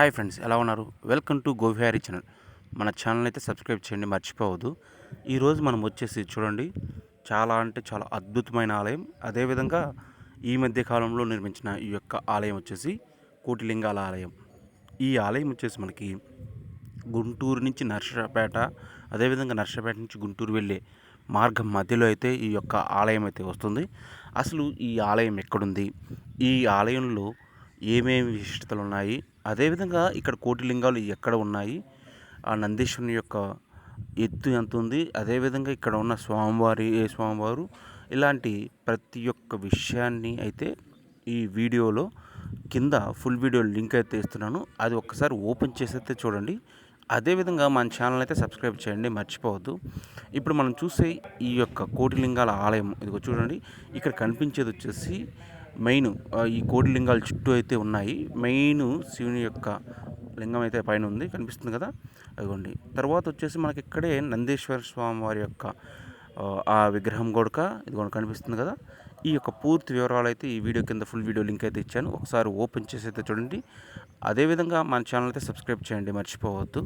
Hi friends ఎలా ఉన్నారు? Welcome to Govihari channel. మన ఛానల్ అయితే సబ్స్క్రైబ్ చేయండి మర్చిపోవద్దు. ఈరోజు మనం వచ్చేసి చూడండి చాలా అంటే చాలా అద్భుతమైన ఆలయం. అదేవిధంగా ఈ మధ్య కాలంలో నిర్మించిన ఈ యొక్క ఆలయం వచ్చేసి కోటిలింగాల ఆలయం. ఈ ఆలయం వచ్చేసి మనకి గుంటూరు నుంచి నర్సరాపేట అదేవిధంగా నర్సరాపేట నుంచి గుంటూరు వెళ్ళే మార్గం మధ్యలో అయితే ఈ యొక్క ఆలయం అయితే వస్తుంది. అసలు ఈ ఆలయం ఎక్కడుంది? ఈ ఆలయంలో ఏమేమి విశిష్టతలు ఉన్నాయి? అదేవిధంగా ఇక్కడ కోటిలింగాలు ఎక్కడ ఉన్నాయి? ఆ నందీశ్వరుని యొక్క ఎత్తు ఎంత ఉంది? అదేవిధంగా ఇక్కడ ఉన్న స్వామివారి ఏ స్వామివారు? ఇలాంటి ప్రతి ఒక్క విషయాన్ని అయితే ఈ వీడియోలో కింద ఫుల్ వీడియో లింక్ అయితే ఇస్తున్నాను. అది ఒక్కసారి ఓపెన్ చేసి అయితే చూడండి. అదేవిధంగా మన ఛానల్ అయితే సబ్స్క్రైబ్ చేయండి మర్చిపోవద్దు. ఇప్పుడు మనం చూసే ఈ యొక్క కోటిలింగాల ఆలయం. ఇదిగో చూడండి. ఇక్కడ కనిపించేది వచ్చేసి మెయిన్ ఈ కోటిలింగాల చుట్టూ అయితే ఉన్నాయి. మెయిన్ శివుని యొక్క లింగం అయితే పైన ఉంది కనిపిస్తుంది కదా? అదిగోండి. తర్వాత వచ్చేసి మనకి ఇక్కడే నందీశ్వర స్వామి వారి యొక్క ఆ, విగ్రహం గొడక ఇదిగోండి కనిపిస్తుంది కదా? ఈ యొక్క పూర్తి వివరాలు అయితే ఈ వీడియో కింద ఫుల్ వీడియో లింక్ అయితే ఇచ్చాను. ఒకసారి ఓపెన్ చేసి అయితే చూడండి. అదేవిధంగా మన ఛానల్ అయితే సబ్స్క్రైబ్ చేయండి మర్చిపోవద్దు.